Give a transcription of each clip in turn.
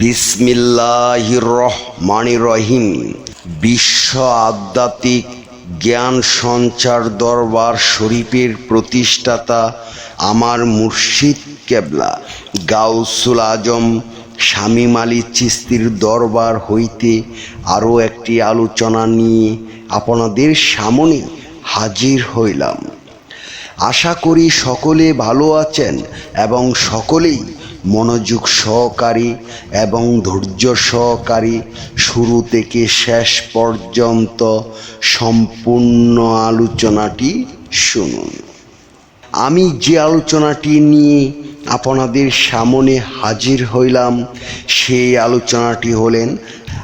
বিসমিল্লাহ রহমান রহিম। বিশ্ব আধ্যাত্মিক জ্ঞান সঞ্চার দরবার শরীফের প্রতিষ্ঠাতা আমার মুর্শিদ কেবলা। গাউসুল আজম, শামীম আলী চিস্তির দরবার হইতে আরও একটি আলোচনা নিয়ে আপনাদের সামনে হাজির হইলাম। আশা করি সকলে ভালো আছেন এবং সকলেই মনোযোগ সহকারী এবং ধৈর্য সহকারী শুরু থেকে শেষ পর্যন্ত সম্পূর্ণ আলোচনাটি শুনুন। আমি যে আলোচনাটি নিয়ে আপনাদের সামনে হাজির হইলাম, সেই আলোচনাটি হলেন,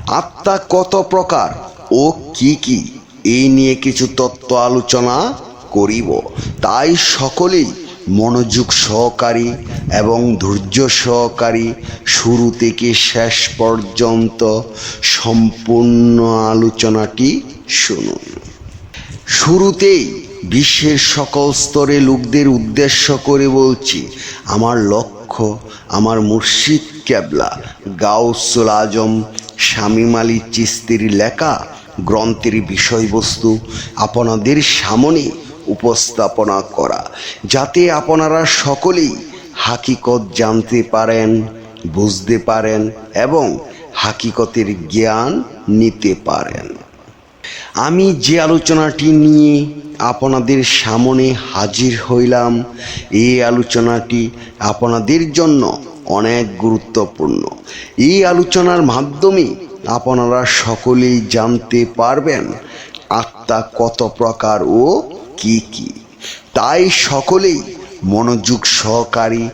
আত্মা কত প্রকার ও কি কি? এই নিয়ে কিছু তত্ত্ব আলোচনা করিব। তাই সকলেই মনোযোগ সহকারী এবং ধৈর্য সহকারী শুরু থেকে শেষ পর্যন্ত সম্পূর্ণ আলোচনাটি শুনুন। শুরুতেই বিশ্বের সকল স্তরে লোকদের উদ্দেশ্য করে বলছি, আমার লক্ষ্য, আমার মুর্শিদ ক্যাবলা, গাউসুল আজম, শামীম আলী চিস্তির লেখা, গ্রন্থের বিষয়বস্তু, আপনাদের সামনে উপস্থাপনা করা, যাতে আপনারা সকলেই হাকিকত জানতে পারেন, বুঝতে পারেন এবং হাকিকতের জ্ঞান নিতে পারেন। আমি যে আলোচনাটি নিয়ে আপনাদের সামনে হাজির হইলাম, এই আলোচনাটি আপনাদের জন্য অনেক গুরুত্বপূর্ণ। এই আলোচনার মাধ্যমে আপনারা সকলেই জানতে পারবেন আত্মা কত প্রকার ও কি কি? তাই সকলেই মনোযোগ সহকারী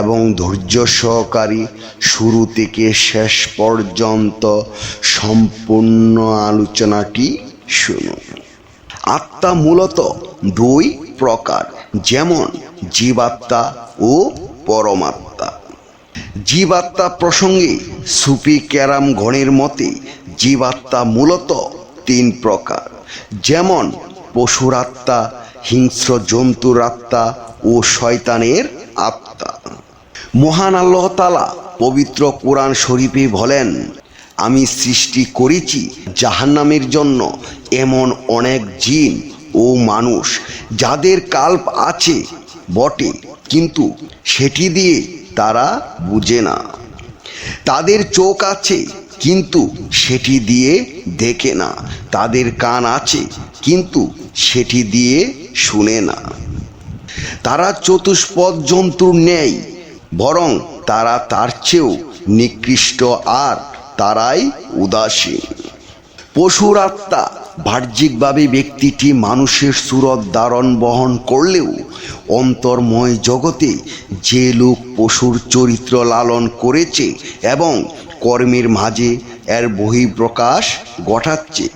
এবং ধৈর্য সহকারী শুরু থেকে শেষ পর্যন্ত সম্পূর্ণ আলোচনাটি শুনুন। আত্মা মূলত দুই প্রকার, যেমন জীবাত্মা ও পরমাত্মা। জীবাত্মা প্রসঙ্গে সুফি ক্যারাম গণের মতে জীবাত্মা মূলত তিন প্রকার, যেমন পশুর আত্মা, হিংস্র জন্তুর আত্মা ও শয়তানের আত্মা। মহান আল্লাহ তালা পবিত্র কোরআন শরীফে বলেন, আমি সৃষ্টি করেছি জাহান্নামের জন্য এমন অনেক জিন ও মানুষ, যাদের কাল্প আছে বটে, কিন্তু সেটি দিয়ে তারা বুঝে না। তাদের চোখ আছে, কিন্তু সেটি দিয়ে দেখে না। তাদের কান আছে, কিন্তু সেটি দিয়ে শুনে না। তারা চতুষ্পদ জন্তুর নেই বরং তারা তার চেয়েও নিকৃষ্ট আর তারাই উদাসীন। পশুর আত্মা বাহ্যিকভাবে ব্যক্তিটি মানুষের সুরত দারণ বহন করলেও অন্তর্ময় জগতে যে লোক পশুর চরিত্র লালন করেছে এবং কর্মের মাঝে এর বহিঃপ্রকাশ ঘটাচ্ছে।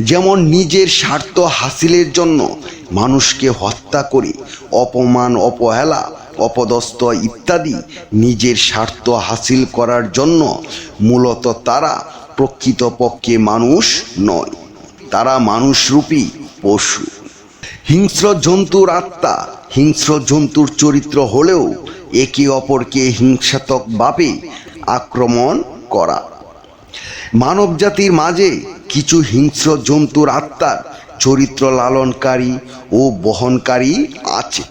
যেমন নিজের স্বার্থ হাসিলের জন্য মানুষকে হত্যা করে, অপমান অপহেলা অপদস্থ ইত্যাদি নিজের স্বার্থ হাসিল করার জন্য মূলত তারা প্রকৃতপক্ষে মানুষ নয়। তারা মানুষরূপী পশু। হিংস্র জন্তুর আত্মা, হিংস্র জন্তুর চরিত্র হলেও একে অপরকে হিংসাত্মকভাবে আক্রমণ করা। মানব জাতির মাঝে কিছু হিংস্র জন্তুর আত্মার চরিত্র লালনকারী ও বহনকারী আছে,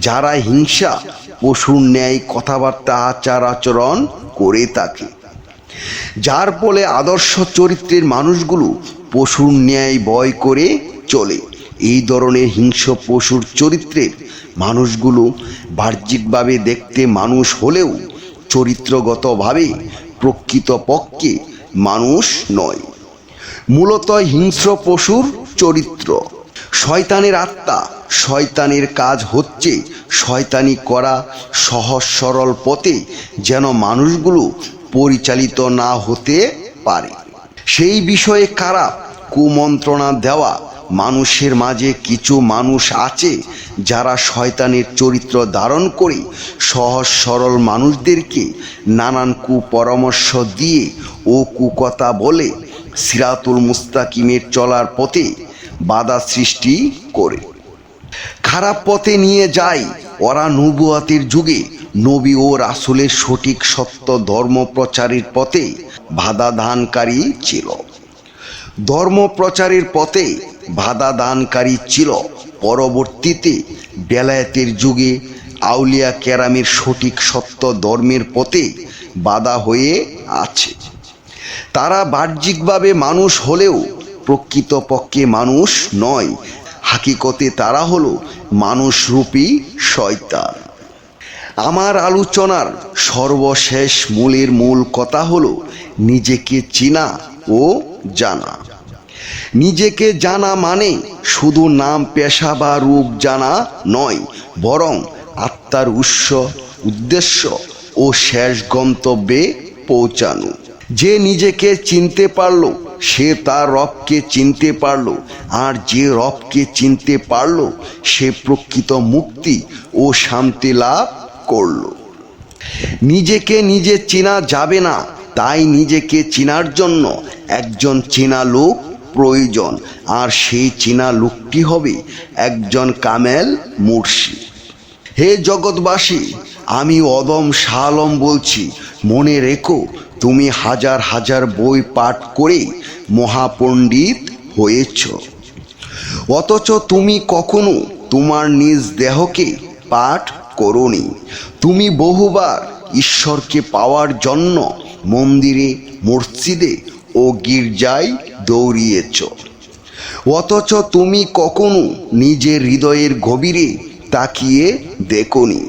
যারা হিংসা পশুর ন্যায় কথাবার্তা, আচার, আচরণ করে থাকে। যার ফলে আদর্শ চরিত্রের মানুষগুলো পশুর ন্যায় ভয় করে চলে। এই ধরনের হিংস্র পশুর চরিত্রের মানুষগুলো বাহ্যিকভাবে দেখতে মানুষ হলেও চরিত্রগতভাবে প্রকৃতপক্ষে মানুষ নয়। মূলত হিংস্র পশুর চরিত্র। শয়তানের আত্মা, শয়তানের কাজ হচ্ছে শয়তানি করা সহজ সরল পথে যেন মানুষগুলো পরিচালিত না হতে পারে। সেই বিষয়ে কারা কুমন্ত্রণা দেওয়া মানুষের মাঝে কিছু মানুষ আছে যারা শয়তানের চরিত্র ধারণ করে সহজ সরল মানুষদেরকে নানান কুপরামর্শ দিয়ে ও কুকথা বলে সিরাতুল মুস্তাকিমের চলার পথে বাধা সৃষ্টি করে। খারাপ পথে নিয়ে যায় ওরা নবুয়াতের যুগে নবী ও রাসুলের সঠিক সত্য ধর্ম প্রচারের পথে বাধা দানকারী ছিল। ধর্ম প্রচারের পথে বাধা দানকারী ছিল। পরবর্তীতে বেলায়েতের যুগে আউলিয়া কেরামের সঠিক সত্য ধর্মের পথে বাধা হয়ে আছে। তারা বাহ্যিকভাবে মানুষ হলেও প্রকৃতপক্ষে মানুষ নয়। হাকিকতে তারা হলো মানুষরূপী শয়তান। আমার আলোচনার সর্বশেষ মূলের মূল কথা হলো, নিজেকে চিনা ও জানা। নিজেকে জানা মানে শুধু নাম, পেশা বা রূপ জানা নয়, বরং আত্মার উৎস, উদ্দেশ্য ও শেষ গন্তব্যে পৌঁছানো। যে নিজেকে চিনতে পারল, সে তার রবকে চিনতে পারল, আর যে রবকে চিনতে পারল, সে প্রকৃত মুক্তি ও শান্তি লাভ করল। নিজেকে নিজে চেনা যাবে না, তাই নিজেকে চেনার জন্য একজন চেনা লোক প্রয়োজন। আর সেই চেনা লোকটি হবে একজন কামেল মুর্শি হে জগৎবাসী, আমি অদম শালম বলছি, মনে রেখো, তুমি হাজার হাজার বই পাঠ করে মহাপণ্ডিত হয়েছ। অথচ তুমি কখনো তোমার নিজ দেহকে পাঠ করনি। তুমি বহুবার ঈশ্বরকে পাওয়ার জন্য মন্দিরে, মসজিদে ও গির্জায় দৌড়িয়েছ। অথচ তুমি কখনো নিজের হৃদয়ের গভীরে তাকিয়ে দেখনি।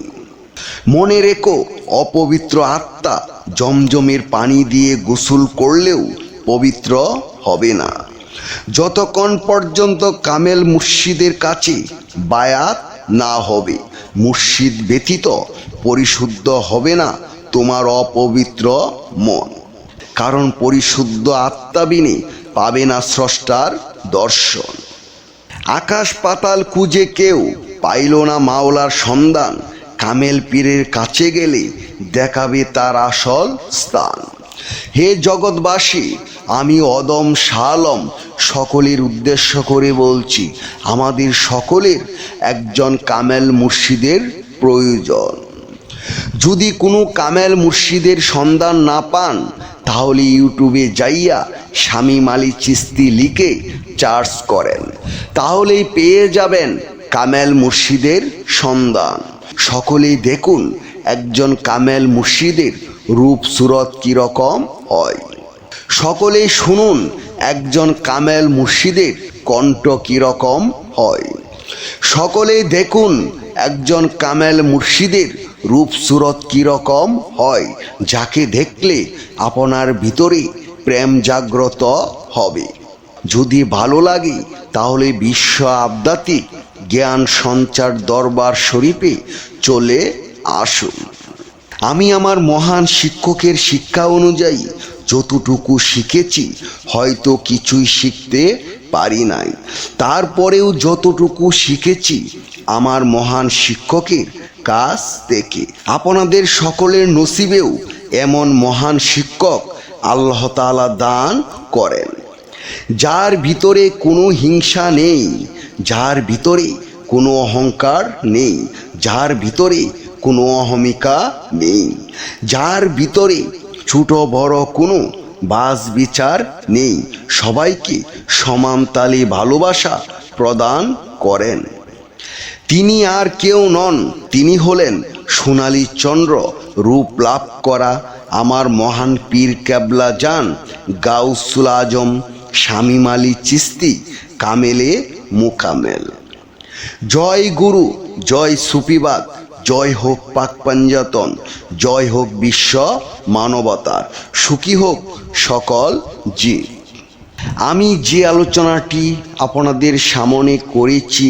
মনে রেখো, অপবিত্র আত্মা জমজমের পানি দিয়ে গোসল করলেও পবিত্র হবে না। যতক্ষণ পর্যন্ত কামেল মুর্শিদের কাছে বায়াত না হবে, মুর্শিদ ব্যতীত পরিশুদ্ধ হবে না তোমার অপবিত্র মন। কারণ পরিশুদ্ধ আত্মাবিনে পাবে না স্রষ্টার দর্শন। আকাশ পাতাল খুঁজে কেউ পাইল না মাওলার সন্ধান। কামেল পীরের কাছে গেলে দেখাবে তার আসল স্থান। হে জগৎবাসী, আমি অদম শালম সকলের উদ্দেশ্য করে বলছি, আমাদের সকলের একজন কামেল মুর্শিদের প্রয়োজন। যদি কোনো কামেল মুর্শিদের সন্ধান না পান তাহলে ইউটিউবে যাইয়া স্বামী মালি চিস্তি লিখে চার্জ করেন। তাহলেই পেয়ে যাবেন কামেল মুর্শিদের সন্ধান। সকলেই দেখুন একজন কামেল মুর্শিদের রূপ সুরত কীরকম হয়। সকলেই শুনুন একজন কামেল মুর্শিদের কণ্ঠ কীরকম হয়। সকলেই দেখুন একজন কামেল মুর্শিদের রূপ সুরত কীরকম হয়, যাকে দেখলে আপনার ভিতরে প্রেম জাগ্রত হবে। যদি ভালো লাগে, তাহলে বিশ্ব আবদাতিক জ্ঞান সঞ্চার দরবার শরীফে চলে আসুন। আমি আমার মহান শিক্ষকের শিক্ষা অনুযায়ী যতটুকু শিখেছি, হয়তো কিছুই শিখতে পারি নাই। তারপরেও যতটুকু শিখেছি, আমার মহান শিক্ষকের কাছ থেকে আপনাদের সকলের নসিবেও এমন মহান শিক্ষক আল্লাহ তাআলা দান করেন। যার ভিতরে কোনো হিংসা নেই, যার ভিতরে কোনো অহংকার নেই, যার ভিতরে কোনো অহমিকা নেই, যার ভিতরে ছোট বড় কোনো বাস বিচার নেই। সবাইকে সমান তালে ভালোবাসা প্রদান করেন। তিনি আর কেউ নন। তিনি হলেন সোনালী চন্দ্র, রূপ লাভ করা আমার মহান পীর ক্যাবলা যান গাউসুল আজম, শামিম আলী চিস্তি, কামেলে মুকামেল। জয় গুরু, জয় সুপিবাদ জয় হোক পাক পাঞ্জাতন, জয় হোক বিশ্ব মানবতার। সুখী হোক সকল জীব। আমি যে আলোচনাটি আপনাদের সামনে করেছি